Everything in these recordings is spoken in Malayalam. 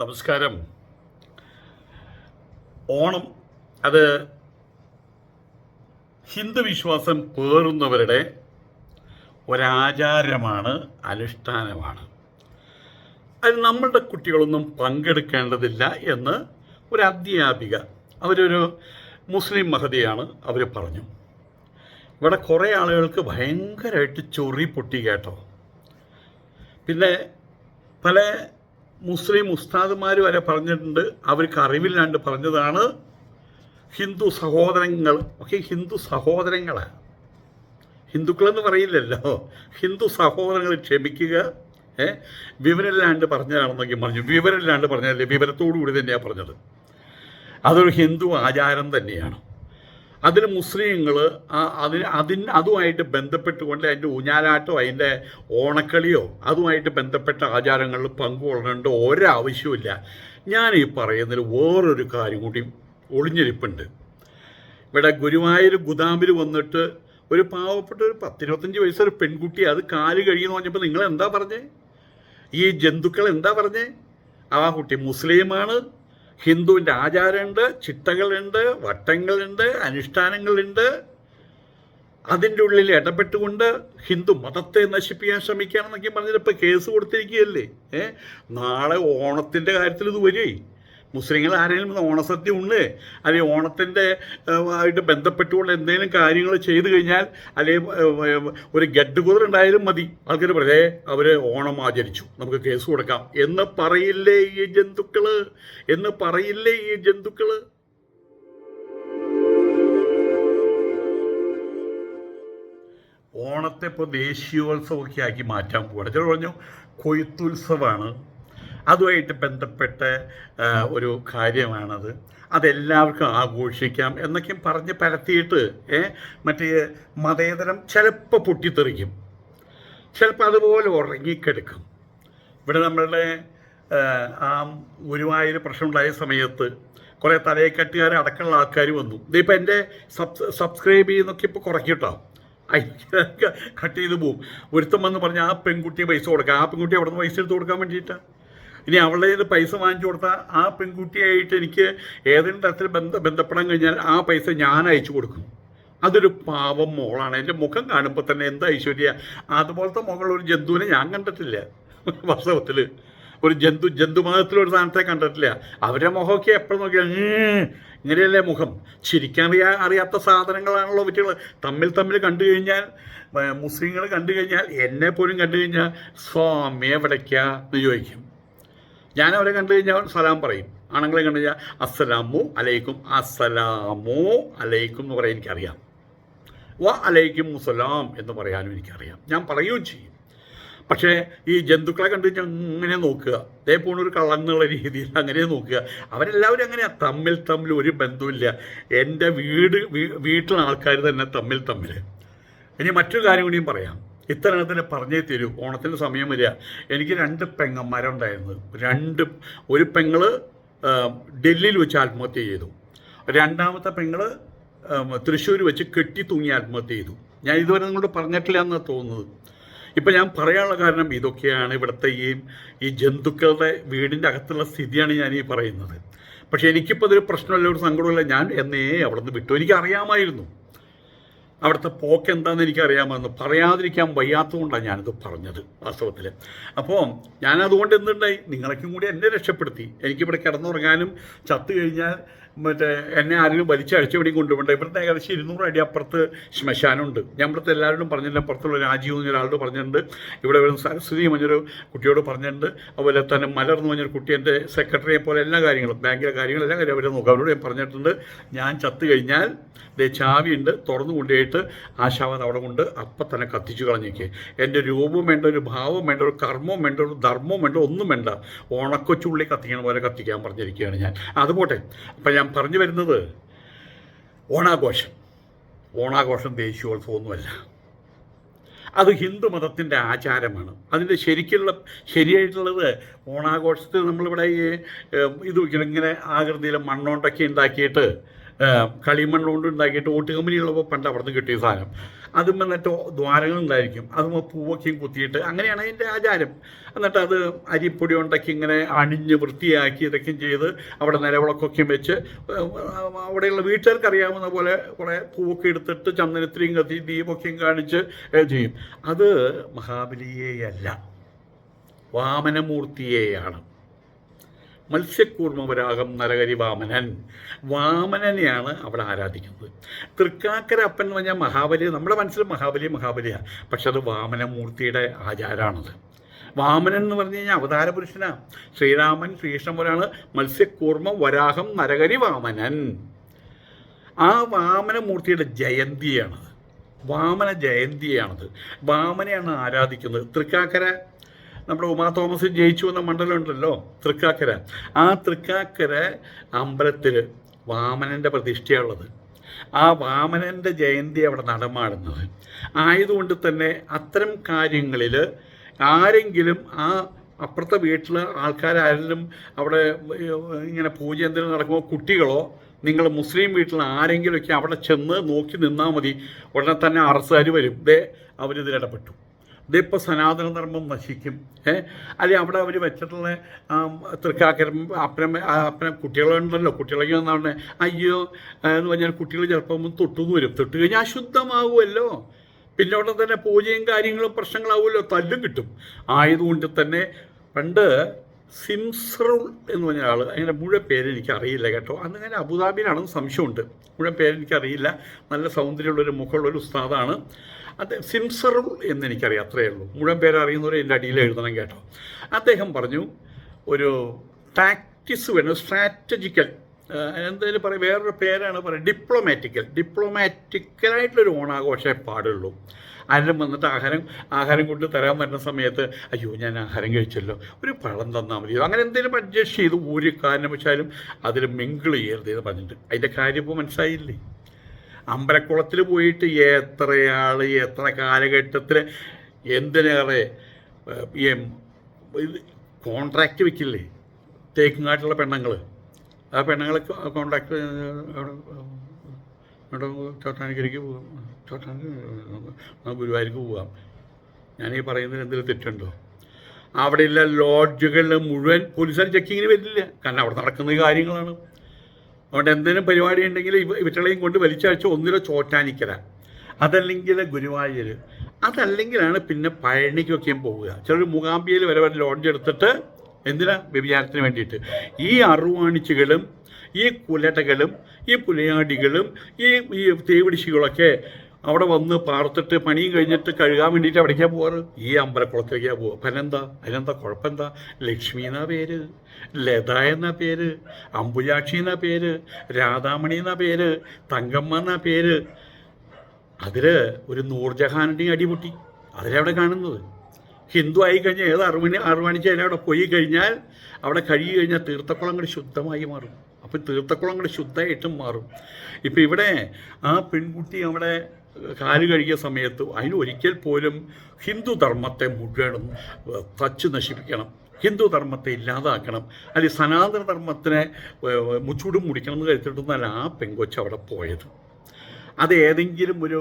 നമസ്കാരം. ഓണം അത് ഹിന്ദു വിശ്വാസം പേറുന്നവരുടെ ഒരാചാരമാണ് അനുഷ്ഠാനമാണ്. അത് നമ്മളുടെ കുട്ടികളൊന്നും പങ്കെടുക്കേണ്ടതില്ല എന്ന് ഒരു അധ്യാപിക അവരൊരു മുസ്ലിം മഹതിയാണ് അവർ പറഞ്ഞു. ഇവിടെ കുറേ ആളുകൾക്ക് ഭയങ്കരമായിട്ട് ചൊറി പൊട്ടി കേട്ടോ. പിന്നെ പല മുസ്ലിം ഉസ്താദുമാർ വരെ പറഞ്ഞിട്ടുണ്ട്. അവർക്ക് അറിവില്ലാണ്ട് പറഞ്ഞതാണ്. ഹിന്ദു സഹോദരങ്ങൾ ഒക്കെ ഹിന്ദു സഹോദരങ്ങളാണ് ഹിന്ദുക്കളെന്ന് പറയില്ലല്ലോ. ഹിന്ദു സഹോദരങ്ങൾ ക്ഷമിക്കുക. ഏ? വിവരമില്ലാണ്ട് പറഞ്ഞതാണെന്നൊക്കെ പറഞ്ഞു. വിവരമില്ലാണ്ട് പറഞ്ഞതല്ലേ? വിവരത്തോടു കൂടി തന്നെയാണ് പറഞ്ഞത്. അതൊരു ഹിന്ദു ആചാരം തന്നെയാണ്. അതിന് മുസ്ലിങ്ങൾ അതിന് അതിന് അതുമായിട്ട് ബന്ധപ്പെട്ടുകൊണ്ട് അതിന്റെ ഊഞ്ഞാലാട്ടോ അതിന്റെ ഓണക്കളിയോ അതുമായിട്ട് ബന്ധപ്പെട്ട ആചാരങ്ങളിൽ പങ്കുകൊള്ളേണ്ട ഒരാവശ്യമില്ല ഞാൻ ഈ പറയുന്നതിൽ വേറൊരു കാര്യം കൂടി ഒളിഞ്ഞിരിപ്പുണ്ട്. ഇവിടെ ഗുരുവായൂർ ഗുദാമിൽ വന്നിട്ട് ഒരു പാവപ്പെട്ട ഒരു പത്തിരുപത്തഞ്ച് വയസ്സൊരു പെൺകുട്ടി അത് കാൽ കഴിയുന്നു പറഞ്ഞപ്പോൾ നിങ്ങൾ എന്താ പറഞ്ഞേ? ഈ ജന്തുക്കൾ എന്താ പറഞ്ഞേ? ആ കുട്ടി മുസ്ലിമാണ് ഹിന്ദുവിന്റെ ആചാരമുണ്ട് ചിട്ടകളുണ്ട് വട്ടങ്ങളുണ്ട് അനുഷ്ഠാനങ്ങളുണ്ട്. അതിന്റെ ഉള്ളിൽ ഇടപെട്ടുകൊണ്ട് ഹിന്ദു മതത്തെ നശിപ്പിക്കാൻ ശ്രമിക്കുകയാണെന്നൊക്കെ പറഞ്ഞിട്ട് ഇപ്പോൾ കേസ് കൊടുത്തിരിക്കുകയല്ലേ? ഏ? നാളെ ഓണത്തിന്റെ കാര്യത്തിൽ ഇത് വരേ മുസ്ലിങ്ങൾ ആരെങ്കിലും ഓണസദ്യ ഉണ്ട്? അല്ലെങ്കിൽ ഓണത്തിന്റെ ആയിട്ട് ബന്ധപ്പെട്ടുകൊണ്ട് എന്തെങ്കിലും കാര്യങ്ങൾ ചെയ്തു കഴിഞ്ഞാൽ അല്ലെങ്കിൽ ഒരു ഗഡ് കുതിർ ഉണ്ടായാലും മതി. ആൾക്കാർ പറയേ അവർ ഓണം ആചരിച്ചു. നമുക്ക് കേസ് കൊടുക്കാം. എന്ന് പറയില്ലേ ഈ ജന്തുക്കൾ എന്ന് പറയില്ലേ ഈ ജന്തുക്കൾ ഓണത്തെ ഇപ്പോൾ ദേശീയോത്സവമൊക്കെ ആക്കി മാറ്റാൻ പോകണം ചിലർ പറഞ്ഞു കൊയ്ത്തുത്സവമാണ്. അതുമായിട്ട് ബന്ധപ്പെട്ട ഒരു കാര്യമാണത്. അതെല്ലാവർക്കും ആഘോഷിക്കാം എന്നൊക്കെ പറഞ്ഞ് പരത്തിയിട്ട് മറ്റേ മതേതരം ചിലപ്പോൾ പൊട്ടിത്തെറിക്കും. ചിലപ്പോൾ അതുപോലെ ഉറങ്ങിക്കെടുക്കും. ഇവിടെ നമ്മളുടെ ആ, ആ ഗുരുവായൂർ പ്രശ്നമുണ്ടായ സമയത്ത് കുറേ തലയെക്കട്ടുകാർ അടക്കമുള്ള ആൾക്കാർ വന്നു. ഇതിപ്പോൾ എന്റെ സബ് സബ്സ്ക്രൈബ് ചെയ്യുന്നൊക്കെ ഇപ്പോൾ കുറയ്ക്കട്ടോ. കട്ട് ചെയ്ത് പോവും. ഒരുത്തം വന്ന് പറഞ്ഞാൽ ആ പെൺകുട്ടിയെ പൈസ കൊടുക്കുക ആ പെൺകുട്ടി അവിടെ നിന്ന് പൈസ എടുത്ത് കൊടുക്കാൻ വേണ്ടിയിട്ടാണ് ഇനി അവളുടെ കയ്യിൽ പൈസ വാങ്ങിച്ചു കൊടുത്താൽ ആ പെൺകുട്ടിയായിട്ട് എനിക്ക് ഏതെങ്കിലും തരത്തിൽ ബന്ധ ബന്ധപ്പെടാൻ കഴിഞ്ഞാൽ ആ പൈസ ഞാൻ അയച്ചു കൊടുക്കും. അതൊരു പാവം മോളാണ്. എന്റെ മുഖം കാണുമ്പോൾ തന്നെ എന്താ ഐശ്വര്യ? അതുപോലത്തെ മുഖമുള്ള ഒരു ജന്തുവിനെ ഞാൻ കണ്ടിട്ടില്ല. വാസ്തവത്തിൽ ഒരു ജന്തു ജന്തുമതത്തിലൊരു സാധനത്തെ കണ്ടിട്ടില്ല. അവരുടെ മുഖമൊക്കെ എപ്പോഴും നോക്കിയാൽ "ഉം, ഇങ്ങനെയല്ലേ മുഖം? ചിരിക്കാൻ അറിയാ അറിയാത്ത സാധനങ്ങളാണല്ലോ പറ്റികൾ തമ്മിൽ തമ്മിൽ കണ്ടു കഴിഞ്ഞാൽ മുസ്ലിങ്ങൾ കണ്ടു കഴിഞ്ഞാൽ എന്നെ പോലും കണ്ടു കഴിഞ്ഞാൽ സ്വാമി എവിടേക്കാ? എന്ന് ചോദിക്കും. ഞാൻ അവരെ കണ്ടു കഴിഞ്ഞാൽ സലാം പറയും. ആണുങ്ങളെ കണ്ടു കഴിഞ്ഞാൽ അസ്സലാമു അലൈക്കും. അസ്സലാമു അലൈക്കും എന്ന് പറയാൻ എനിക്കറിയാം. വ അലൈക്കും മുസലാം എന്ന് പറയാനും എനിക്കറിയാം. ഞാൻ പറയുകയും ചെയ്യും. പക്ഷേ ഈ ജന്തുക്കളെ കണ്ടു കഴിഞ്ഞാൽ അങ്ങനെ നോക്കുക. അതേ പോണൊരു കള്ളന്നുള്ള രീതിയിൽ അങ്ങനെ നോക്കുക. അവരെല്ലാവരും അങ്ങനെയാണ് തമ്മിൽ തമ്മിൽ ഒരു ബന്ധമില്ല എന്റെ വീട് വീട്ടിലെ ആൾക്കാർ തന്നെ തമ്മിൽ തമ്മിൽ ഇനി മറ്റൊരു കാര്യം കൂടിയും പറയാം. ഇത്തരണത്തിന് പറഞ്ഞേ തരൂ. ഓണത്തിന് സമയം വരിക. എനിക്ക് രണ്ട് പെങ്ങന്മാരുണ്ടായിരുന്നു. രണ്ട് ഒരു പെങ്ങൾ ആ, ഡൽഹിയിൽ വെച്ച് ആത്മഹത്യ ചെയ്തു. രണ്ടാമത്തെ പെങ്ങൾ തൃശ്ശൂർ വെച്ച് കെട്ടി തൂങ്ങി ആത്മഹത്യ ചെയ്തു. ഞാൻ ഇതുവരെ നിങ്ങളോട് പറഞ്ഞിട്ടില്ല എന്നാണ് തോന്നുന്നത്. ഇപ്പം ഞാൻ പറയാനുള്ള കാരണം ഇതൊക്കെയാണ് ഇവിടുത്തെ ഈ ഈ ജന്തുക്കളുടെ വീടിന്റെ അകത്തുള്ള സ്ഥിതിയാണ് ഞാൻ ഈ പറയുന്നത്. പക്ഷേ എനിക്കിപ്പോൾ അതൊരു പ്രശ്നമല്ല ഒരു സങ്കടമില്ല ഞാൻ എന്നേ അവിടെ നിന്ന് വിട്ടു. എനിക്ക് അറിയാമായിരുന്നു അവിടുത്തെ പോക്ക് എന്താണെന്ന് എനിക്കറിയാമെന്ന് പറയാതിരിക്കാൻ വയ്യാത്തതുകൊണ്ടാണ് ഞാനിത് പറഞ്ഞത് വാസ്തവത്തിൽ. അപ്പോൾ ഞാനതുകൊണ്ട് എന്തുണ്ടായി? നിങ്ങളൊക്കെ കൂടി എന്നെ രക്ഷപ്പെടുത്തി. എനിക്കിവിടെ കിടന്നുറങ്ങാനും ചത്തു കഴിഞ്ഞാൽ മറ്റേ എന്നെ ആരെങ്കിലും വലിച്ചഴിച്ചെവിടെയും കൊണ്ടുപോകണ്ട. ഇവിടുത്തെ ഏകദേശം ഇരുന്നൂറ് അടി അപ്പുറത്ത് ശ്മശാനമുണ്ട് ഞാൻ ഇവിടുത്തെ എല്ലാവരോടും പറഞ്ഞില്ല അപ്പുറത്തുള്ള രാജീവ് എന്ന ഒരാളോട് പറഞ്ഞിട്ടുണ്ട്. ഇവിടെ വരുന്ന സരസ്വതി എന്നൊരു കുട്ടിയോട് പറഞ്ഞിട്ടുണ്ട്. അതുപോലെ തന്നെ മലർന്നു പറഞ്ഞൊരു കുട്ടി എന്റെ സെക്രട്ടറിയെ പോലെ എല്ലാ കാര്യങ്ങളും ബാങ്കിലെ കാര്യങ്ങളും എല്ലാ കാര്യം അവരെ നോക്കാം. അവരോട് ഞാൻ പറഞ്ഞിട്ടുണ്ട് ഞാൻ ചത്തു കഴിഞ്ഞാൽ ദേ ചാവിയുണ്ട് തുറന്നു കൊണ്ടുപോയിട്ട് ആ ശവം അവിടെ കൊണ്ട് അപ്പം തന്നെ കത്തിച്ചു കളഞ്ഞേക്ക്. എന്റെ രൂപവും വേണ്ട ഒരു ഭാവം വേണ്ട ഒരു കർമ്മവും വേണ്ട ഒരു ധർമ്മവും വേണ്ട ഒന്നും വേണ്ട. ഉണക്കൊച്ചുള്ളി കത്തിക്കണ പോലെ കത്തിക്കാൻ പറഞ്ഞിരിക്കുകയാണ് ഞാൻ. അതുപോട്ടെ അപ്പം ഞാൻ പറഞ്ഞു വരുന്നത് ഓണാഘോഷം. ഓണാഘോഷം ദേശീയോത്സവമൊന്നുമല്ല. അത് ഹിന്ദു മതത്തിന്റെ ആചാരമാണ്. അതിന്റെ ശരിക്കുള്ള ശരിയായിട്ടുള്ളത് ഓണാഘോഷത്തിൽ നമ്മളിവിടെ ഈ ഇത് ഇങ്ങനെ ആകൃതിയിൽ മണ്ണോണ്ടൊക്കെ ഉണ്ടാക്കിയിട്ട് കളിമണ്ണ് കൊണ്ട് ഉണ്ടാക്കിയിട്ട് ഓട്ട് കമ്പനിയുള്ളപ്പോൾ പണ്ട് അവിടെ നിന്ന് കിട്ടിയ സാധനം. അതും എന്നിട്ട് ദ്വാരങ്ങൾ ഉണ്ടായിരിക്കും അതും പൂവൊക്കെയും കുത്തിയിട്ട് അങ്ങനെയാണ് അതിന്റെ ആചാരം. എന്നിട്ട് അത് അരിപ്പൊടി ഉണ്ടാക്കി ഇങ്ങനെ അണിഞ്ഞ് വൃത്തിയാക്കി ഇതൊക്കെയും ചെയ്ത് അവിടെ നിലവിളക്കൊക്കെയും വെച്ച് അവിടെയുള്ള വീട്ടുകാർക്ക് അറിയാവുന്ന പോലെ കുറെ പൂവൊക്കെ എടുത്തിട്ട് ചന്ദനത്തിരിയും കത്തി ദീപൊക്കെയും കാണിച്ച് ചെയ്യും. അത് മഹാബലിയെയല്ല വാമനമൂർത്തിയെയാണ്. മത്സ്യക്കൂർമ്മവരാഗം നരകരി വാമനൻ വാമനനെയാണ് അവിടെ ആരാധിക്കുന്നത്. തൃക്കാക്കര അപ്പൻ എന്ന് പറഞ്ഞാൽ മഹാബലി. നമ്മുടെ മനസ്സിൽ മഹാബലി മഹാബലിയാണ് പക്ഷെ അത് വാമനമൂർത്തിയുടെ ആചാരമാണത്. വാമനൻ എന്ന് പറഞ്ഞു കഴിഞ്ഞാൽ അവതാര പുരുഷനാണ് ശ്രീരാമൻ ശ്രീകൃഷ്ണൻ പോലാണ് മത്സ്യക്കൂർമ്മ വരാഹം നരകരി വാമനൻ ആ വാമനമൂർത്തിയുടെ ജയന്തിയാണത്. വാമന ജയന്തിയാണത് വാമനെയാണ് ആരാധിക്കുന്നത്. തൃക്കാക്കര നമ്മുടെ ഉമാ തോമസ് ജയിച്ചു വന്ന മണ്ഡലം ഉണ്ടല്ലോ തൃക്കാക്കര. ആ തൃക്കാക്കര അമ്പലത്തിൽ വാമനന്റെ പ്രതിഷ്ഠയുള്ളത് ആ വാമനന്റെ ജയന്തി അവിടെ നടമാടുന്നത്. ആയതുകൊണ്ട് തന്നെ അത്തരം കാര്യങ്ങളിൽ ആരെങ്കിലും ആ അപ്പുറത്തെ വീട്ടിൽ ആൾക്കാരാരെങ്കിലും അവിടെ ഇങ്ങനെ പൂജ എന്തെങ്കിലും നടക്കുമ്പോൾ കുട്ടികളോ നിങ്ങൾ മുസ്ലിം വീട്ടിൽ ആരെങ്കിലുമൊക്കെ അവിടെ ചെന്ന് നോക്കി നിന്നാൽ മതി. ഉടനെ തന്നെ അറസ്റ്റുകാർ വരും. ദേ അവരിതിലിടപെട്ടു ഇതിപ്പോൾ സനാതന ധർമ്മം നശിക്കും. ഏഹ് അല്ലെങ്കിൽ അവിടെ അവർ വെച്ചിട്ടുള്ള തൃക്കാക്കരം അപ്പനം അപ്പന കുട്ടികളുണ്ടല്ലോ കുട്ടികളൊക്കെ വന്നാണ് അയ്യോ എന്ന് പറഞ്ഞാൽ കുട്ടികൾ ചിലപ്പം തൊട്ടുന്ന് വരും. തൊട്ട് കഴിഞ്ഞാൽ അശുദ്ധമാവുമല്ലോ പിന്നെ അവിടെ തന്നെ പൂജയും കാര്യങ്ങളും പ്രശ്നങ്ങളാവുമല്ലോ തല്ലും കിട്ടും. ആയതുകൊണ്ട് തന്നെ പണ്ട് സിംസറുൾ എന്ന് പറഞ്ഞ ആൾ അതിന്റെ മുഴുവൻ പേര് എനിക്ക് അറിയില്ല കേട്ടോ. അന്ന് ഞാൻ അബുദാബിയിലാണെന്ന് സംശയമുണ്ട്. മുഴുവൻ പേര് എനിക്കറിയില്ല. നല്ല സൗന്ദര്യമുള്ളൊരു മുഖമുള്ളൊരു ഉസ്താദാണ്. അത് സിംസറും എന്ന് എനിക്കറിയാം അത്രയേ ഉള്ളൂ. മുഴുവൻ പേരറിയുന്നവരെ എന്റെ അടിയിൽ എഴുതണം കേട്ടോ. അദ്ദേഹം പറഞ്ഞു ഒരു ടാക്ടിസ് വേണം സ്ട്രാറ്റജിക്കൽ എന്തായാലും പറയും വേറൊരു പേരാണ് പറയുക ഡിപ്ലോമാറ്റിക്കൽ ഡിപ്ലോമാറ്റിക്കലായിട്ടുള്ളൊരു ഓണാഘോഷമേ പാടുള്ളൂ. ആരും വന്നിട്ട് ആഹാരം ആഹാരം കൊണ്ട് തരാൻ വരുന്ന സമയത്ത് അയ്യോ ഞാൻ ആഹാരം കഴിച്ചല്ലോ ഒരു പഴം തന്നാൽ മതി. അങ്ങനെ എന്തെങ്കിലും അഡ്ജസ്റ്റ് ചെയ്ത് ഒരു വെച്ചാലും അതിൽ മിങ്കിൾ ചെയ്യരുത് എന്ന് പറഞ്ഞിട്ട്. അതിന്റെ കാര്യം ഇപ്പോൾ മനസ്സിലായില്ലേ? അമ്പലക്കുളത്തിൽ പോയിട്ട് എത്രയാൾ എത്ര കാലഘട്ടത്തിൽ എന്തിനേറെ കോൺട്രാക്റ്റ് വെക്കില്ലേ? തേക്കുംകാട്ടുള്ള പെണ്ണുങ്ങൾ ആ പെണ്ണുങ്ങൾ കോൺട്രാക്ട് ചോട്ടാനിക്കരിക്ക് പോകാം ചോട്ടാനിക്ക് ഗുരുവായൂർക്ക് പോകാം ഞാനീ പറയുന്നതിന് എന്തെങ്കിലും തെറ്റുണ്ടോ? അവിടെയുള്ള ലോഡ്ജുകളിൽ മുഴുവൻ പോലീസുകാർ ചെക്കിങ്ങിന് വരില്ല. കാരണം അവിടെ നടക്കുന്ന കാര്യങ്ങളാണ്. അതുകൊണ്ട് എന്തെങ്കിലും പരിപാടി ഉണ്ടെങ്കിൽ ഇവ കൊണ്ട് വലിച്ചയച്ച് ഒന്നിലോ ചോറ്റാനിക്കര അതല്ലെങ്കിൽ ഗുരുവായൂർ. അതല്ലെങ്കിലാണ് പിന്നെ പഴനിക്കൊക്കെയും പോവുക. ചിലർ മൂകാംബിയയിൽ വരെ വരെ ലോഡ്ജ് എടുത്തിട്ട് എന്തിനാ വ്യഭിചാരത്തിന് വേണ്ടിയിട്ട്? ഈ അറുവാണിച്ചുകളും ഈ കുലടകളും ഈ പുലയാടികളും ഈ ഈ തേവിടിശികളൊക്കെ അവിടെ വന്ന് പാർത്തിട്ട് പണിയും കഴിഞ്ഞിട്ട് കഴുകാൻ വേണ്ടിയിട്ട് എവിടേക്കാണ് പോവാറ്? ഈ അമ്പലക്കുളത്തേക്കാണ് പോവുക അപ്പം അതിനെന്താ അതിനെന്താ കുഴപ്പമെന്താ? ലക്ഷ്മി എന്നാ പേര്? ലത എന്ന പേര്? അമ്പുജാക്ഷി എന്ന പേര്? രാധാമണി എന്ന പേര്? തങ്കമ്മ എന്ന പേര്? അതിൽ ഒരു നൂർജഹാനിന്റെയും അടിപൊട്ടി അതിലവിടെ കാണുന്നത്. ഹിന്ദു ആയി കഴിഞ്ഞാൽ ഏത് അറുമണി അറുവാണിച്ചാലും അവിടെ പോയി കഴിഞ്ഞാൽ അവിടെ കഴുകി കഴിഞ്ഞാൽ തീർത്ഥക്കുളം കൂടി ശുദ്ധമായി മാറും. അപ്പം തീർത്ഥക്കുളം കൂടി ശുദ്ധമായിട്ടും മാറും. ഇപ്പം ഇവിടെ ആ പെൺകുട്ടി അവിടെ കാൽ കഴുകിയ സമയത്ത് അതിന് ഒരിക്കൽ പോലും ഹിന്ദു ധർമ്മത്തെ മുഴുവനും തച്ച് നശിപ്പിക്കണം. ഹിന്ദു ധർമ്മത്തെ ഇല്ലാതാക്കണം. അല്ലെങ്കിൽ സനാതന ധർമ്മത്തിനെ മുച്ചൂടും മുടിക്കണം എന്ന് കരുത്തിട്ടൊന്നല്ല ആ പെങ്കൊച്ച് അവിടെ പോയത്. അത് ഏതെങ്കിലും ഒരു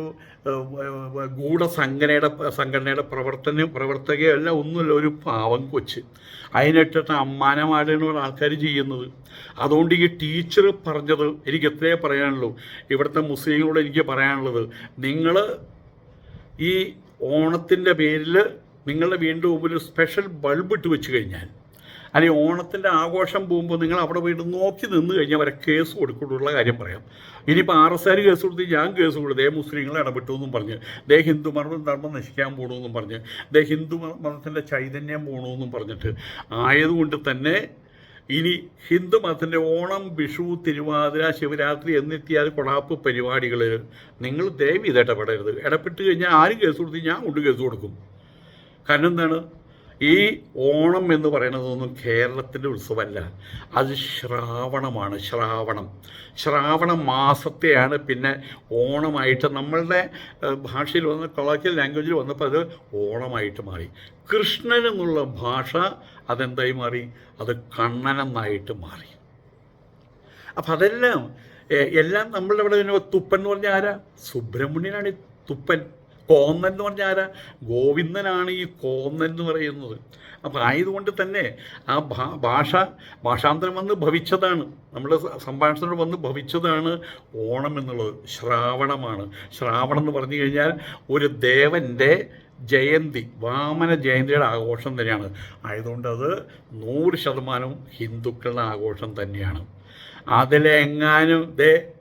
ഗൂഢസംഘടനയുടെ സംഘടനയുടെ പ്രവർത്തന പ്രവർത്തകയല്ല ഒന്നുമില്ല ഒരു പാവം കൊച്ച്. അതിനിട്ടിട്ട് അമ്മാനമാടാണ് ആൾക്കാർ ചെയ്യുന്നത്. അതുകൊണ്ട് ഈ ടീച്ചർ പറഞ്ഞത് എനിക്ക് എത്രയേ പറയാനുള്ളൂ. ഇവിടുത്തെ മുസ്ലിങ്ങളോട് എനിക്ക് പറയാനുള്ളത്. നിങ്ങൾ ഈ ഓണത്തിന്റെ പേരിൽ നിങ്ങളുടെ വീണ്ടും മുമ്പിൽ സ്പെഷ്യൽ ബൾബ് ഇട്ട് വെച്ച് കഴിഞ്ഞാൽ അല്ലെങ്കിൽ ഓണത്തിന്റെ ആഘോഷം പോകുമ്പോൾ നിങ്ങൾ അവിടെ പോയിട്ട് നോക്കി നിന്ന് കഴിഞ്ഞാൽ വരെ കേസ് കൊടുക്കുള്ള കാര്യം പറയാം. ഇനിയിപ്പോൾ ആർ എസ് ആര് കേസ് കൊടുത്ത് ഞാൻ കേസ് കൊടുത്തു ദേ മുസ്ലിങ്ങളെ ഇടപെട്ടു എന്നും പറഞ്ഞ് ദേ ഹിന്ദു മതം ധർമ്മം നശിക്കാൻ പോകണമെന്നും പറഞ്ഞ് ദേ ഹിന്ദു മത- മതത്തിന്റെ ചൈതന്യം പോകണമെന്നും പറഞ്ഞിട്ട് ആയതുകൊണ്ട് തന്നെ ഇനി ഹിന്ദു മതത്തിന്റെ ഓണം വിഷു തിരുവാതിര ശിവരാത്രി എന്നെത്തിയാൽ കൊടാപ്പ് പരിപാടികളിൽ നിങ്ങൾ ദയവ് ഇത് ഇടപെടരുത്. ഇടപെട്ട് കഴിഞ്ഞാൽ ആരും കേസ് കൊടുത്ത് ഞാൻ കൊണ്ട് കേസ് കൊടുക്കും. കാരണം എന്താണ്? ഈ ഓണം എന്ന് പറയുന്നതൊന്നും കേരളത്തിന്റെ ഉത്സവമല്ല. അത് ശ്രാവണമാണ് ശ്രാവണം. ശ്രാവണ മാസത്തെയാണ് പിന്നെ ഓണമായിട്ട് നമ്മളുടെ ഭാഷയിൽ വന്ന കൊളോക്കിയൽ ലാംഗ്വേജിൽ വന്നപ്പോൾ അത് ഓണമായിട്ട് മാറി. കൃഷ്ണൻ എന്നുള്ള ഭാഷ അതെന്തായി മാറി? അത് കണ്ണനെന്നായിട്ട് മാറി. അപ്പം അതെല്ലാം എല്ലാം നമ്മളുടെ ഇവിടെ തുപ്പൻ എന്ന് പറഞ്ഞാൽ ആരാ? സുബ്രഹ്മണ്യനാണ് തുപ്പൻ. കോന്നൻ എന്ന് പറഞ്ഞാൽ ആരാ? ഗോവിന്ദനാണ് ഈ കോന്നൻ എന്ന് പറയുന്നത്. അപ്പം ആയതുകൊണ്ട് തന്നെ ആ ഭാ- ഭാഷ ഭാഷാന്തരം വന്ന് ഭവിച്ചതാണ്. നമ്മൾ സംഭാഷണത്തിനോട് വന്ന് ഭവിച്ചതാണ് ഓണം എന്നുള്ളത്. ശ്രാവണമാണ്. ശ്രാവണം എന്ന് പറഞ്ഞു കഴിഞ്ഞാൽ ഒരു ദേവന്റെ ജയന്തി വാമന ജയന്തിയുടെ ആഘോഷം തന്നെയാണ്. ആയതുകൊണ്ട് അത് നൂറ് ശതമാനവും ഹിന്ദുക്കളുടെ ആഘോഷം തന്നെയാണ്. അതിലെങ്ങാനും ദേ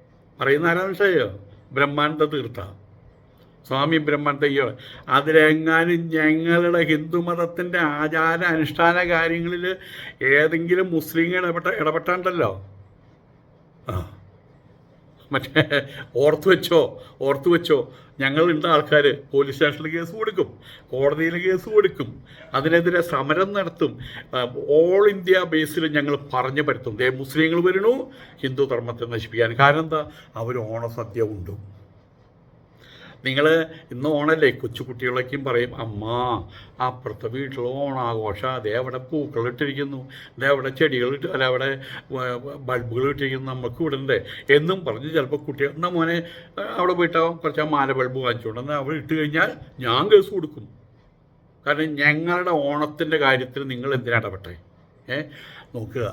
പറയുന്ന ആരാ വെച്ചാൽ ബ്രഹ്മാനന്ദ തീർത്ഥ. സ്വാമി ബ്രഹ്മത്തയ്യോ അതിലെങ്ങാനും ഞങ്ങളുടെ ഹിന്ദുമതത്തിന്റെ ആചാര അനുഷ്ഠാന കാര്യങ്ങളിൽ ഏതെങ്കിലും മുസ്ലിങ്ങൾ ഇടപെട്ട ഇടപെട്ടാണ്ടല്ലോ? ആ. മറ്റേ ഓർത്തു വെച്ചോ ഓർത്തു വെച്ചോ. ഞങ്ങളുണ്ട് ആൾക്കാർ പോലീസ് സ്റ്റേഷനിൽ കേസ് കൊടുക്കും കോടതിയിൽ കേസ് കൊടുക്കും അതിനെതിരെ സമരം നടത്തും. ഓൾ ഇന്ത്യ ബേസിൽ ഞങ്ങൾ പറഞ്ഞു പരത്തും. ദേ മുസ്ലിങ്ങൾ വരണു ഹിന്ദു ധർമ്മത്തെ നശിപ്പിക്കാൻ. കാരണം എന്താ? അവർ ഓണസദ്യ ഉണ്ടു. നിങ്ങൾ ഇന്ന് ഓണല്ലേ? കൊച്ചു കുട്ടികളൊക്കെയും പറയും അമ്മ അപ്പുറത്തെ വീട്ടിൽ ഓണാഘോഷം. അതേ അവിടെ പൂക്കൾ ഇട്ടിരിക്കുന്നു അതേ അവിടെ ചെടികൾ ഇട്ട് അല്ല അവിടെ ബൾബുകൾ ഇട്ടിരിക്കുന്നു നമുക്ക് ഇടണ്ടേ എന്നും പറഞ്ഞ് ചിലപ്പോൾ കുട്ടികൾ എന്നാൽ മോനെ അവിടെ പോയിട്ടാവും കുറച്ച് ആ മാല ബൾബ് വാങ്ങിച്ചുകൊണ്ട് അവിടെ ഇട്ട് കഴിഞ്ഞാൽ ഞാൻ കേസ് കൊടുക്കും. കാരണം ഞങ്ങളുടെ ഓണത്തിന്റെ കാര്യത്തിൽ നിങ്ങൾ എന്തിനാണ് ഇടപെട്ടെ? ഏ നോക്കുക.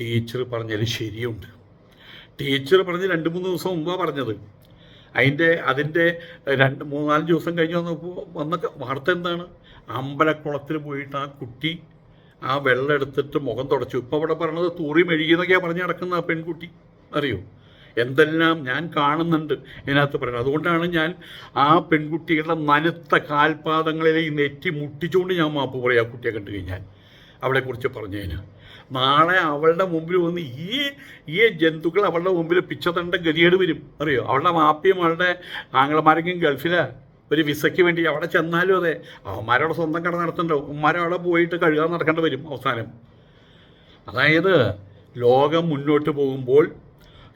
ടീച്ചർ പറഞ്ഞതിൽ ശരിയുണ്ട്. ടീച്ചർ പറഞ്ഞ് രണ്ട് മൂന്ന് ദിവസം മുമ്പാണ് പറഞ്ഞത്. അതിന്റെ അതിന്റെ രണ്ട് മൂന്നാൽ ദിവസം കഴിഞ്ഞ് വന്നപ്പോൾ വന്ന വാർത്ത എന്താണ്? അമ്പലക്കുളത്തിൽ പോയിട്ട് ആ കുട്ടി ആ വെള്ളം എടുത്തിട്ട് മുഖം തുടച്ചു. ഇപ്പോൾ അവിടെ പറഞ്ഞത് തൂറി മെഴുകിയെന്നൊക്കെയാണ് പറഞ്ഞ് നടക്കുന്ന ആ പെൺകുട്ടി. അറിയോ? എന്തെല്ലാം ഞാൻ കാണുന്നുണ്ട് ഇതിനകത്ത് പറയുന്നത് അതുകൊണ്ടാണ് ഞാൻ ആ പെൺകുട്ടികളുടെ നനുത്ത കാൽപാദങ്ങളിലേക്ക് നെറ്റി മുട്ടിച്ചുകൊണ്ട് ഞാൻ മാപ്പ് പറയും ആ കുട്ടിയെ കണ്ടു കഴിഞ്ഞാൽ. അവളെക്കുറിച്ച് പറഞ്ഞതിന് നാളെ അവളുടെ മുമ്പിൽ വന്ന് ഈ ഈ ജന്തുക്കൾ അവളുടെ മുമ്പിൽ പിച്ചതണ്ട ഗതികേട് വരും. അറിയോ? അവളുടെ മാപ്പിയും അവളുടെ ആംഗ്ലമാരെങ്കിലും ഗൾഫിലാ. ഒരു വിസയ്ക്ക് വേണ്ടി അവിടെ ചെന്നാലും അതെ. അവന്മാരവിടെ സ്വന്തം കട നടത്തണ്ടോ? അവന്മാരവിടെ പോയിട്ട് കഴുകാൻ നടക്കേണ്ടി വരും അവസാനം. അതായത് ലോകം മുന്നോട്ട് പോകുമ്പോൾ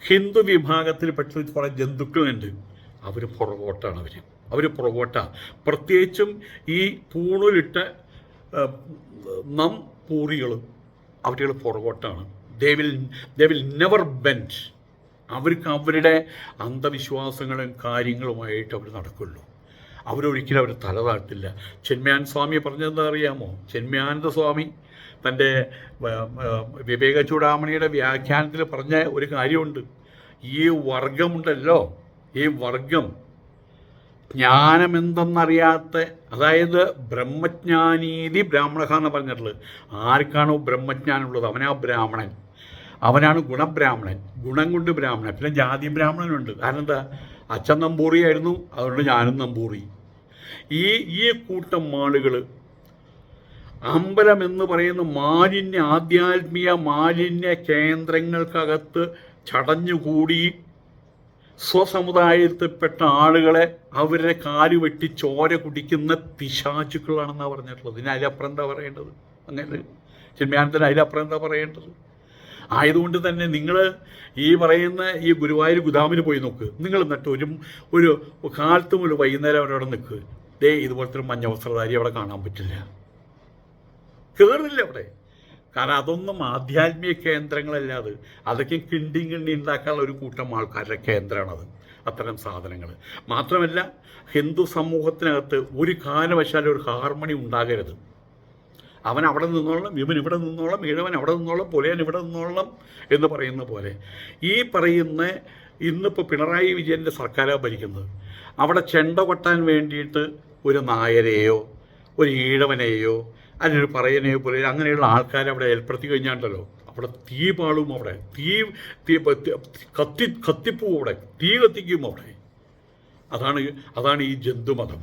ഹിന്ദു വിഭാഗത്തിൽ വിഭാഗത്തിൽപ്പെട്ട കുറേ ജന്തുക്കളുണ്ട്. അവർ പുറകോട്ടാണ് അവർ അവർ പുറകോട്ടാണ് പ്രത്യേകിച്ചും ഈ പൂണൂലിട്ട നം പൂറികൾ അവരുകൾ പുറകോട്ടാണ്. They will they will never bend അവർക്ക് അവരുടെ അന്ധവിശ്വാസങ്ങളും കാര്യങ്ങളുമായിട്ട് അവർ നടക്കുള്ളൂ. അവരൊരിക്കലും അവർ തല താഴ്ത്തില്ല. ചെന്മയാൻ സ്വാമി പറഞ്ഞതെന്താ അറിയാമോ? ചെന്മയാനന്ദ സ്വാമി തന്റെ വിവേക ചൂടാമണിയുടെ വ്യാഖ്യാനത്തിൽ പറഞ്ഞ ഒരു കാര്യമുണ്ട്. ഈ വർഗമുണ്ടല്ലോ. ഈ വർഗം ജ്ഞാനമെന്തെന്നറിയാത്ത അതായത് ബ്രഹ്മജ്ഞാനീതി ബ്രാഹ്മണ എന്ന് പറഞ്ഞിട്ടുള്ളത്. ആർക്കാണോ ബ്രഹ്മജ്ഞാനമുള്ളത്? അവനാ ബ്രാഹ്മണൻ. അവനാണ് ഗുണബ്രാഹ്മണൻ. ഗുണം കൊണ്ട് ബ്രാഹ്മണൻ. പിന്നെ ജാതി ബ്രാഹ്മണനുണ്ട്. കാരണം എന്താ അച്ഛൻ നമ്പൂറിയായിരുന്നു അതുകൊണ്ട് ഞാനും നമ്പൂറി. ഈ ഈ കൂട്ടം ആളുകൾ അമ്പലം എന്ന് പറയുന്ന മാലിന്യ ആധ്യാത്മിക മാലിന്യ കേന്ദ്രങ്ങൾക്കകത്ത് ചടഞ്ഞുകൂടി സ്വസമുദായത്തിൽപ്പെട്ട ആളുകളെ അവരുടെ കാൽ വെട്ടി ചോര കുടിക്കുന്ന പിശാചുക്കളാണെന്നാണ് പറഞ്ഞിട്ടുള്ളത്. ഇനി അതിലപ്പുറം എന്താ പറയേണ്ടത്? അങ്ങനെ. ചിന്മയാനത്തിന് അതിലപ്പുറം എന്താ പറയേണ്ടത്? ആയതുകൊണ്ട് തന്നെ നിങ്ങൾ ഈ പറയുന്ന ഈ ഗുരുവായൂർ ഗുദാമിന് പോയി നോക്ക്. നിങ്ങൾ എന്നിട്ട് ഒരു ഒരു കാലത്തും ഒരു വൈകുന്നേരം അവരവിടെ നിൽക്കുക ദേ ഇതുപോലത്തെ ഒരു മഞ്ഞ വസ്ത്രധാരി അവിടെ കാണാൻ പറ്റില്ല. കയറില്ല അവിടെ. കാരണം അതൊന്നും ആധ്യാത്മിക കേന്ദ്രങ്ങളല്ല അത്. അതൊക്കെ കിണ്ടി കിണ്ടി ഉണ്ടാക്കാനുള്ള ഒരു കൂട്ടം ആൾക്കാരുടെ കേന്ദ്രമാണത് അത്തരം സാധനങ്ങൾ. മാത്രമല്ല ഹിന്ദു സമൂഹത്തിനകത്ത് ഒരു കാലവശാലും ഒരു ഹാർമണി ഉണ്ടാകരുത്. അവൻ അവിടെ നിന്നോളം ഇവൻ ഇവിടെ നിന്നോളം ഈഴവൻ അവിടെ നിന്നോളം പുലയൻ ഇവിടെ നിന്നോളം എന്ന് പറയുന്ന പോലെ. ഈ പറയുന്ന ഇന്നിപ്പോൾ പിണറായി വിജയന്റെ സർക്കാരാണ് ഭരിക്കുന്നത്. അവിടെ ചെണ്ട കൊട്ടാൻ വേണ്ടിയിട്ട് ഒരു നായരെയോ ഒരു ഈഴവനെയോ അല്ലെങ്കിൽ ഒരു പോലെ അങ്ങനെയുള്ള ആൾക്കാരെ അവിടെ ഏർപ്പെടുത്തി കഴിഞ്ഞാണ്ടല്ലോ. അവിടെ തീ പാളും അവിടെ. തീ തീ കത്തി കത്തിപ്പൂ അവിടെ. തീ കത്തിക്കും അവിടെ. അതാണ് അതാണ് ഈ ജന്തുമതം.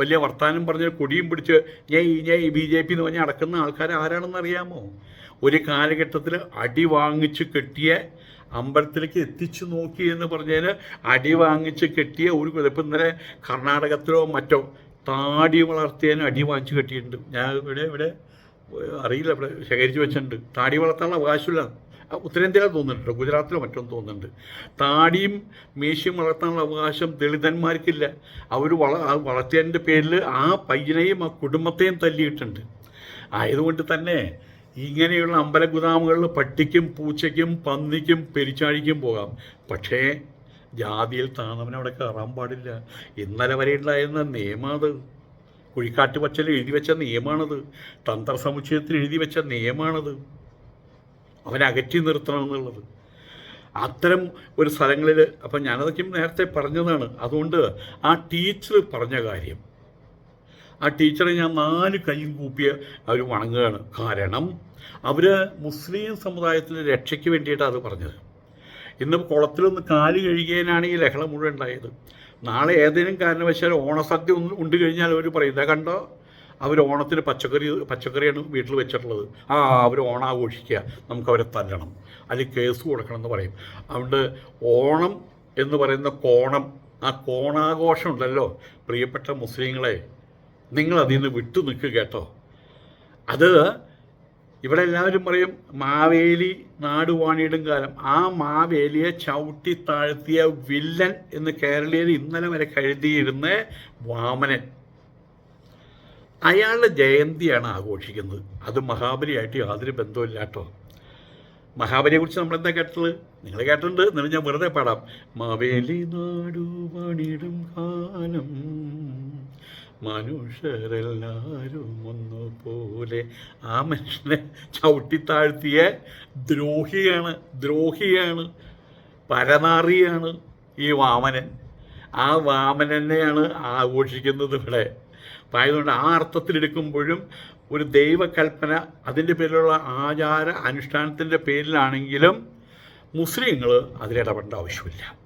വലിയ വർത്താനം പറഞ്ഞ് കൊടിയും പിടിച്ച് ഞാൻ ഞാൻ ബി ജെ പി എന്ന് പറഞ്ഞാൽ അടക്കുന്ന ആൾക്കാർ ആരാണെന്ന് അറിയാമോ? ഒരു കാലഘട്ടത്തിൽ അടി വാങ്ങിച്ച് കെട്ടിയ അമ്പലത്തിലേക്ക് എത്തിച്ചു നോക്കി എന്ന് പറഞ്ഞതിന് അടി വാങ്ങിച്ച് കെട്ടിയ ഒരു ഇപ്പം ഇന്നലെ കർണാടകത്തിലോ മറ്റോ താടി വളർത്തിയതിന് അടി വാങ്ങിച്ചു കെട്ടിയിട്ടുണ്ട്. ഞാൻ ഇവിടെ ഇവിടെ അറിയില്ല ഇവിടെ ശേഖരിച്ച് വെച്ചിട്ടുണ്ട്. താടി വളർത്താനുള്ള അവകാശമില്ല. ഉത്തരേന്ത്യയിലാണ് തോന്നുന്നുണ്ട്. ഗുജറാത്തിലോ മറ്റോ തോന്നുന്നുണ്ട്. താടിയും മീശയും വളർത്താനുള്ള അവകാശം ദളിതന്മാർക്കില്ല. അവർ വള വളർത്തിയതിന്റെ പേരിൽ ആ പയ്യനെയും ആ കുടുംബത്തെയും തല്ലിയിട്ടുണ്ട്. ആയതുകൊണ്ട് തന്നെ ഇങ്ങനെയുള്ള അമ്പലഗുദാമുകളിൽ പട്ടിക്കും പൂച്ചയ്ക്കും പന്നിക്കും പെരിച്ചാഴിക്കും പോകാം. പക്ഷേ ജാതിയിൽ താണവൻ അവിടെ കയറാൻ പാടില്ല. ഇന്നലെ വരെ ഉണ്ടായിരുന്ന നിയമത് കുഴിക്കാട്ട് പച്ചൽ എഴുതി വെച്ച നിയമാണത് തന്ത്ര സമുച്ചയത്തിൽ എഴുതി വെച്ച നിയമാണത് അവനെ അകറ്റി നിർത്തണം എന്നുള്ളത്. അത്തരം ഒരു സ്ഥലങ്ങളിൽ അപ്പം ഞാനതൊക്കെ നേരത്തെ പറഞ്ഞതാണ്. അതുകൊണ്ട് ആ ടീച്ചർ പറഞ്ഞ കാര്യം. ആ ടീച്ചറെ ഞാൻ നാല് കൈയും കൂപ്പിയ അവർ വണങ്ങുകയാണ്. കാരണം അവർ മുസ്ലിം സമുദായത്തിന്റെ രക്ഷയ്ക്ക് വേണ്ടിയിട്ടാണ് അത് പറഞ്ഞത്. ഇന്ന് കുളത്തിലൊന്ന് കാൽ കഴുകിയതിനാണ് ഈ ലഹള മുഴുവൻ ഉണ്ടായത്. നാളെ ഏതെങ്കിലും കാരണവശാൽ ഓണസദ്യ ഒന്ന് ഉണ്ട് കഴിഞ്ഞാൽ അവർ പറയും ഇതാ കണ്ടോ? അവർ ഓണത്തിന് പച്ചക്കറി പച്ചക്കറിയാണ് വീട്ടിൽ വെച്ചിട്ടുള്ളത്. ആ അവർ ഓണം ആഘോഷിക്കുക നമുക്ക് അവരെ തല്ലണം. അല്ലെങ്കിൽ കേസ് കൊടുക്കണം എന്ന് പറയും. അതുകൊണ്ട് ഓണം എന്ന് പറയുന്ന കോണം ആ കോണാഘോഷം ഉണ്ടല്ലോ. പ്രിയപ്പെട്ട മുസ്ലിങ്ങളെ നിങ്ങൾ അതിൽ നിന്ന് വിട്ടു നിൽക്കുക കേട്ടോ. അത് ഇവിടെ എല്ലാവരും പറയും മാവേലി നാടുവാണിയിടും കാലം. ആ മാവേലിയെ ചവിട്ടി താഴ്ത്തിയ വില്ലൻ എന്ന് കേരളീയർ ഇന്നലെ വരെ കഴുതിയിരുന്ന വാമനൻ. അയാളുടെ ജയന്തിയാണ് ആഘോഷിക്കുന്നത്. അത് മഹാബലിയായിട്ട് യാതൊരു ബന്ധവുമില്ല കേട്ടോ. നമ്മൾ എന്താ കേട്ടത്? നിങ്ങൾ കേട്ടിട്ടുണ്ട് എന്നിട്ട് ഞാൻ വെറുതെ പാടാം. മാവേലി നാടുവാണിടും കാലം. മനുഷ്യരെല്ലാവരും ഒന്നുപോലെ. ആ മനുഷ്യനെ ചവിട്ടി താഴ്ത്തിയ ദ്രോഹിയാണ് ദ്രോഹിയാണ് പരനാറിയാണ് ഈ വാമനൻ. ആ വാമനനെയാണ് ആഘോഷിക്കുന്നത് ഇവിടെ. അപ്പം ആയതുകൊണ്ട് ആ അർത്ഥത്തിലെടുക്കുമ്പോഴും ഒരു ദൈവകൽപ്പന അതിന്റെ പേരിലുള്ള ആചാര അനുഷ്ഠാനത്തിന്റെ പേരിലാണെങ്കിലും മുസ്ലിങ്ങൾ അതിലിടപെടേണ്ട ആവശ്യമില്ല.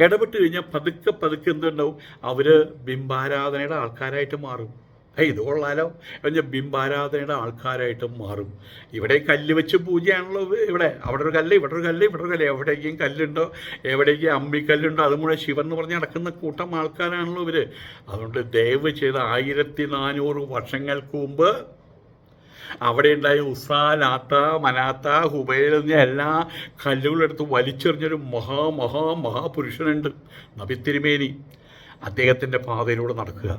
ഇടപെട്ട് കഴിഞ്ഞാൽ പതുക്കെ പതുക്കെ എന്തുണ്ടാവും? അവർ ബിംബാരാധനയുടെ ആൾക്കാരായിട്ട് മാറും. ഇത് കൊള്ളാലോ. പറഞ്ഞാൽ ബിംബാരാധനയുടെ ആൾക്കാരായിട്ട് മാറും. ഇവിടെ കല്ല് വെച്ച് പൂജയാണല്ലോ ഇവിടെ. അവിടെ ഒരു കല്ല് ഇവിടെ ഒരു കല്ല് ഇവിടെ ഒരു കല്ല്. എവിടേക്കും കല്ലുണ്ടോ? എവിടേക്കും അമ്മിക്കല്ലുണ്ടോ? അത് മുഴുവൻ ശിവൻ എന്ന് പറഞ്ഞ് നടക്കുന്ന കൂട്ടം ആൾക്കാരാണല്ലോ ഇവർ അതുകൊണ്ട് ദയവ് ചെയ്ത് ആയിരത്തി നാനൂറ് വർഷങ്ങൾക്ക് മുമ്പ് അവിടെ ഉണ്ടായ ഉസാ ലാത്ത മനാത്ത ഹുബൈൽ എന്നീ എല്ലാ കല്ലുകളും എടുത്ത് വലിച്ചെറിഞ്ഞൊരു മഹാ മഹാ മഹാപുരുഷനുണ്ട് നബി തിരുമേനി. അദ്ദേഹത്തിന്റെ പാതയിലൂടെ നടക്കുക.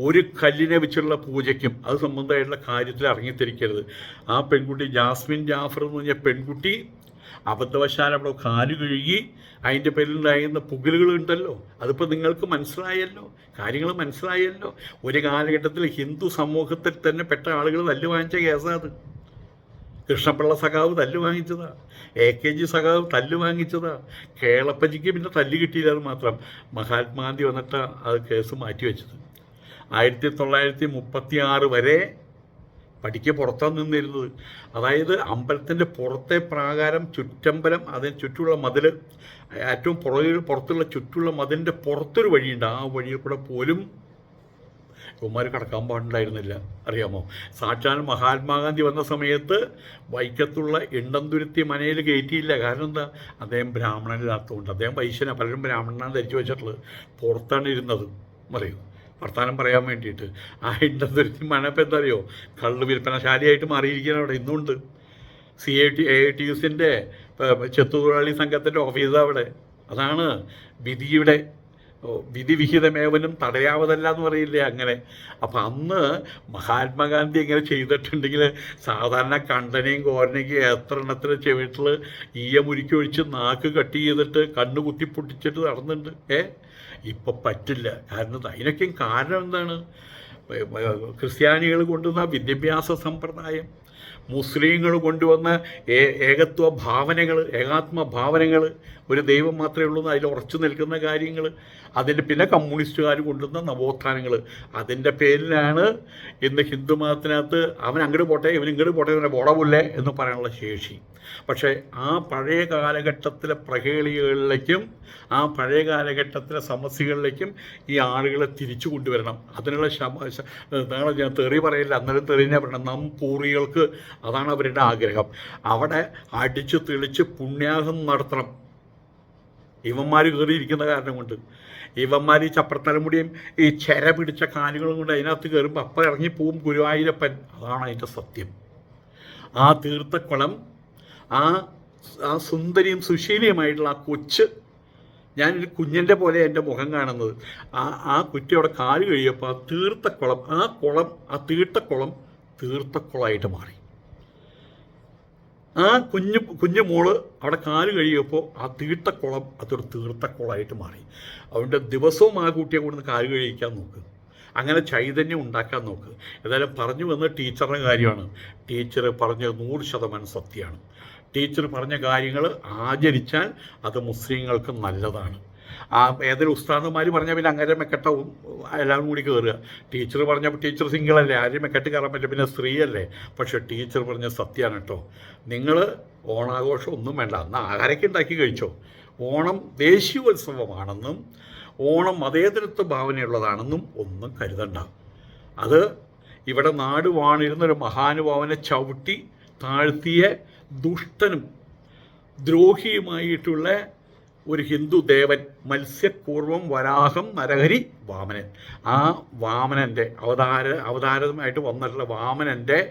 ഒരു കല്ലിനെ വെച്ചുള്ള പൂജയ്ക്കും അത് സംബന്ധമായിട്ടുള്ള കാര്യത്തിൽ ഇറങ്ങിത്തിരിക്കരുത്. ആ പെൺകുട്ടി ജാസ്മിൻ ജാഫർ എന്ന് പറഞ്ഞ പെൺകുട്ടി അബദ്ധവശാൽ അവിടെ കാൽ കഴുകി അതിന്റെ പേരിലുണ്ടായിരുന്ന പുകലുകൾ ഉണ്ടല്ലോ അതിപ്പോൾ നിങ്ങൾക്ക് മനസ്സിലായല്ലോ. കാര്യങ്ങൾ മനസ്സിലായല്ലോ. ഒരു കാലഘട്ടത്തിൽ ഹിന്ദു സമൂഹത്തിൽ തന്നെ പെട്ട ആളുകൾ തല്ലു വാങ്ങിച്ച കേസാത്. കൃഷ്ണപിള്ള സഖാവ് തല്ല് വാങ്ങിച്ചതാ എ കെ ജി സഖാവ് തല്ല് വാങ്ങിച്ചതാ കേളപ്പജിക്ക് പിന്നെ തല്ല് കിട്ടിയില്ല അത് മാത്രം മഹാത്മാഗാന്ധി വന്നിട്ട് അത് കേസ് മാറ്റിവെച്ചത്. ആയിരത്തി തൊള്ളായിരത്തി മുപ്പത്തി ആറ് വരെ പടിക്ക് പുറത്താണ് നിന്നിരുന്നത്. അതായത് അമ്പലത്തിന്റെ പുറത്തെ പ്രാകാരം ചുറ്റമ്പലം അതിന് ചുറ്റുള്ള മതിൽ ഏറ്റവും പുറകിൽ പുറത്തുള്ള ചുറ്റുള്ള മതിലിന്റെ പുറത്തൊരു വഴിയുണ്ട്. ആ വഴിയിൽ കൂടെ പോലും ഇവന്മാർ കടക്കാൻ പാടുണ്ടായിരുന്നില്ല. അറിയാമോ? സാക്ഷാൽ മഹാത്മാഗാന്ധി വന്ന സമയത്ത് വൈക്കത്തുള്ള ഇണ്ടംതുരുത്തി മനയിൽ കയറ്റിയില്ല. കാരണം എന്താ? അദ്ദേഹം ബ്രാഹ്മണനില്ലാത്തതുകൊണ്ട്. അദ്ദേഹം വൈശ്യന. പലരും ബ്രാഹ്മണനാണ് ധരിച്ചു വെച്ചിട്ടുള്ളത്. പുറത്താണ് ഇരുന്നത്. പറയൂ വർത്തമാനം പറയാൻ വേണ്ടിയിട്ട്. ആ ഇപ്പം എന്താ അറിയോ കള്ള് വിൽപ്പനശാലിയായിട്ട് മാറിയിരിക്കുകയാണ് അവിടെ ഇന്നുണ്ട്. സി ഐ ടി എ ടി യുസിന്റെ ചെത്തുതൊഴിലാളി സംഘത്തിന്റെ ഓഫീസാണ് അവിടെ. അതാണ് വിധിയുടെ വിധിവിഹിതമേവനും തടയാവതല്ല എന്ന് പറയില്ലേ അങ്ങനെ. അപ്പം അന്ന് മഹാത്മാഗാന്ധി ഇങ്ങനെ ചെയ്തിട്ടുണ്ടെങ്കിൽ സാധാരണ കണ്ടനെയും കോരനെയും എത്ര എണ്ണത്തിന് ചെവിട്ടിൽ ഈയമുരുക്കി ഒഴിച്ച് നാക്ക് കട്ട് ചെയ്തിട്ട് കണ്ണ് കുത്തി പൊട്ടിച്ചിട്ട് നടന്നുണ്ട് ഏ? ഇപ്പം പറ്റില്ല. കാരണം അതിനൊക്കെയും കാരണം എന്താണ്? ക്രിസ്ത്യാനികൾ കൊണ്ടുവന്ന വിദ്യാഭ്യാസ സമ്പ്രദായം മുസ്ലിങ്ങൾ കൊണ്ടുവന്ന ഏകത്വ ഭാവനകൾ ഏകാത്മ ഭാവനകൾ ഒരു ദൈവം മാത്രമേ ഉള്ളൂ അതിൽ ഉറച്ചു നിൽക്കുന്ന കാര്യങ്ങൾ. അതിന്റെ പിന്നെ കമ്മ്യൂണിസ്റ്റുകാർ കൊണ്ടുവന്ന നവോത്ഥാനങ്ങൾ. അതിന്റെ പേരിലാണ് ഇന്ന് ഹിന്ദു മതത്തിനകത്ത് അവൻ അങ്ങോട്ട് പോട്ടെ ഇവൻ ഇങ്ങോട്ട് പോട്ടെ ഇവനെ പോടവില്ലേ എന്ന് പറയാനുള്ള ശേഷി. പക്ഷേ ആ പഴയ കാലഘട്ടത്തിലെ പ്രഹേളികളിലേക്കും ആ പഴയ കാലഘട്ടത്തിലെ സമസ്യകളിലേക്കും ഈ ആളുകളെ തിരിച്ചു കൊണ്ടുവരണം. അതിനുള്ള ശമ നിങ്ങളെ ഞാൻ തെറി പറയില്ല അന്നേരം തെറിനെ പറയണം നം പൂറികൾക്ക് അതാണ് അവരുടെ ആഗ്രഹം. അവിടെ അടിച്ചു തെളിച്ച് പുണ്യാഹം നടത്തണം. ഇവന്മാർ കയറിയിരിക്കുന്ന കാരണം കൊണ്ട്. ഇവന്മാർ ഈ ചപ്പരത്തലമുടിയും ഈ ചെര പിടിച്ച കാലുകളും കൊണ്ട് അതിനകത്ത് കയറുമ്പോൾ അപ്പം ഇറങ്ങിപ്പോവും ഗുരുവായൂരപ്പൻ. അതാണ് അതിന്റെ സത്യം. ആ തീർത്ഥക്കുളം ആ ആ സുന്ദരിയും സുശീലിയുമായിട്ടുള്ള ആ കൊച്ച് ഞാനൊരു കുഞ്ഞിന്റെ പോലെ എന്റെ മുഖം കാണുന്നത്. ആ ആ കുറ്റി അവിടെ കാൽ കഴിയപ്പോൾ ആ തീർത്ഥക്കുളം ആ കുളം ആ തീർത്ഥക്കുളം തീർത്ഥക്കുളമായിട്ട് മാറി. ആ കുഞ്ഞു കുഞ്ഞു മോൾ അവിടെ കാൽ കഴിയപ്പോൾ ആ തീട്ടക്കുളം അതൊരു തീർത്ഥക്കുളമായിട്ട് മാറി. അവന്റെ ദിവസവും ആ കുട്ടിയെ കൊടുന്ന് കാൽ കഴിക്കാൻ നോക്ക്. അങ്ങനെ ചൈതന്യം ഉണ്ടാക്കാൻ നോക്ക്. ഏതായാലും പറഞ്ഞു വന്ന ടീച്ചറിന്റെ കാര്യമാണ്. ടീച്ചർ പറഞ്ഞ നൂറ് ശതമാനം സത്യമാണ്. ടീച്ചർ പറഞ്ഞ കാര്യങ്ങൾ ആചരിച്ചാൽ അത് മുസ്ലിങ്ങൾക്ക് നല്ലതാണ്. ആ ഏതൊരു ഉസ്താദന്മാർ പറഞ്ഞാൽ പിന്നെ അങ്ങനെ മെക്കെട്ട എല്ലാവരും കൂടി കയറുക ടീച്ചർ പറഞ്ഞപ്പോൾ ടീച്ചർ സിംഗിളല്ലേ ആരും മെക്കെട്ട് കയറാൻ പറ്റില്ല പിന്നെ സ്ത്രീയല്ലേ. പക്ഷേ ടീച്ചർ പറഞ്ഞ സത്യമാണ് കേട്ടോ. നിങ്ങൾ ഓണാഘോഷം ഒന്നും വേണ്ട അന്ന് ആഹാരമൊക്കെ ഉണ്ടാക്കി കഴിച്ചോ. ഓണം ദേശീയോത്സവമാണെന്നും ഓണം മതേതരത്വ ഭാവനയുള്ളതാണെന്നും ഒന്നും കരുതണ്ട. അത് ഇവിടെ നാട് വാണിരുന്നൊരു മഹാനുഭാവനെ ചവിട്ടി താഴ്ത്തിയ ദുഷ്ടനും ദ്രോഹിയുമായിട്ടുള്ള ഒരു ഹിന്ദു ദേവൻ മത്സ്യപൂർവം വരാഹം നരഹരി വാമനൻ. ആ വാമനന്റെ അവതാര അവതാരമായിട്ട് വന്നിട്ടുള്ള വാമനന്റെ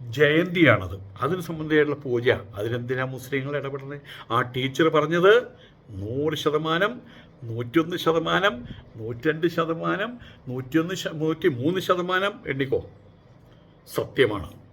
ജയന്തിയാണത്. അതിന് സംബന്ധിച്ചുള്ള പൂജ. അതിനെന്തിനാ മുസ്ലിങ്ങൾ ഇടപെടുന്നത്? ആ ടീച്ചർ പറഞ്ഞത് നൂറ് ശതമാനം നൂറ്റൊന്ന് ശതമാനം നൂറ്റിരണ്ട് ശതമാനം നൂറ്റിയൊന്ന് ശ നൂറ്റി മൂന്ന് ശതമാനം എണ്ണിക്കോ. സത്യമാണ്.